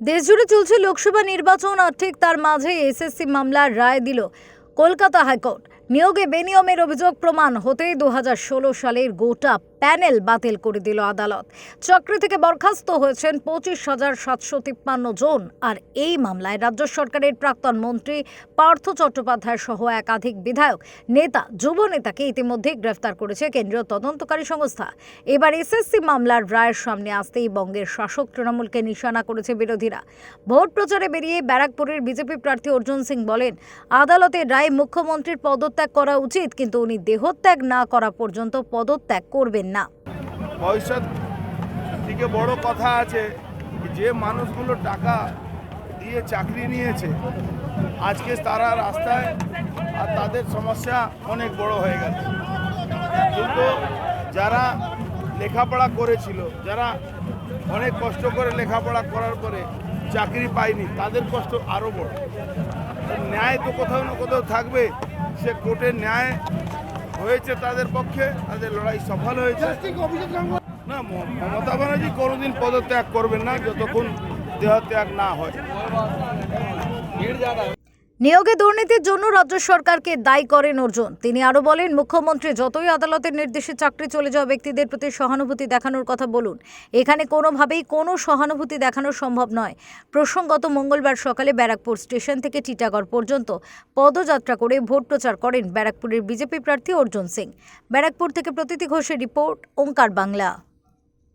দেশজুড়ে চলছে লোকসভা নির্বাচন, আর ঠিক তার মাঝে এসএসসি মামলার রায় দিল কলকাতা হাইকোর্ট। নিয়োগে বেনিয়মের অভিযোগ প্রমাণ হতেই দু হাজার ষোলো সালের গোটা প্যানেল বাতিল করে দিল আদালত। চাকরি থেকে বরখাস্ত হয়েছেন পঁচিশ হাজার সাতশো তিপ্পান্ন জন। আর এই মামলায় রাজ্য সরকারের প্রাক্তন মন্ত্রী পার্থ চট্টোপাধ্যায় সহ একাধিক বিধায়ক, নেতা, যুব নেতাকে ইতিমধ্যেই গ্রেফতার করেছে কেন্দ্রীয় তদন্তকারী সংস্থা। এবার এসএসসি মামলার রায়ের সামনে আসতেই বঙ্গের শাসক তৃণমূলকে নিশানা করেছে বিরোধীরা। ভোট প্রচারে বেরিয়ে ব্যারাকপুরের বিজেপি প্রার্থী অর্জুন সিং বলেন, আদালতের রায়ে মুখ্যমন্ত্রীর পদত্যাগ করা উচিত, কিন্তু উনি দেহত্যাগ না করা পর্যন্ত পদত্যাগ করবেন না। ভবিষ্যৎ থেকে বড় কথা আছে যে মানুষগুলো টাকা দিয়ে চাকরি নিয়েছে, আজকে তারা রাস্তায় আর তাদের সমস্যা অনেক বড় হয়ে গেছে। কিন্তু যারা লেখাপড়া করেছিল, যারা অনেক কষ্ট করে লেখাপড়া করার পরে চাকরি পায়নি, তাদের কষ্ট আরও বড়। ন্যায় তো কোথাও না কোথাও থাকবে, সে কোর্টের ন্যায় হয়েছে তাদের পক্ষে, তাদের লড়াই সফল হয়েছে। না মমতা ব্যানার্জি কোনোদিন পদত্যাগ করবেন না, যতক্ষণ দেহত্যাগ না হয়। নিয়োগে দুর্নীতির জন্য রাজ্য সরকারকে দায়ী করেন অর্জুন। তিনি আরও বলেন, মুখ্যমন্ত্রী যতই আদালতের নির্দেশে চাকরি চলে যাওয়া ব্যক্তিদের প্রতি সহানুভূতি দেখানোর কথা বলুন, এখানে কোনোভাবেই কোনো সহানুভূতি দেখানো সম্ভব নয়। প্রসঙ্গত মঙ্গলবার সকালে ব্যারাকপুর স্টেশন থেকে টিটাগড় পর্যন্ত পদযাত্রা করে ভোট প্রচার করেন ব্যারাকপুরের বিজেপি প্রার্থী অর্জুন সিং। ব্যারাকপুর থেকে প্রতীতি ঘোষের রিপোর্ট, ওঙ্কার বাংলা।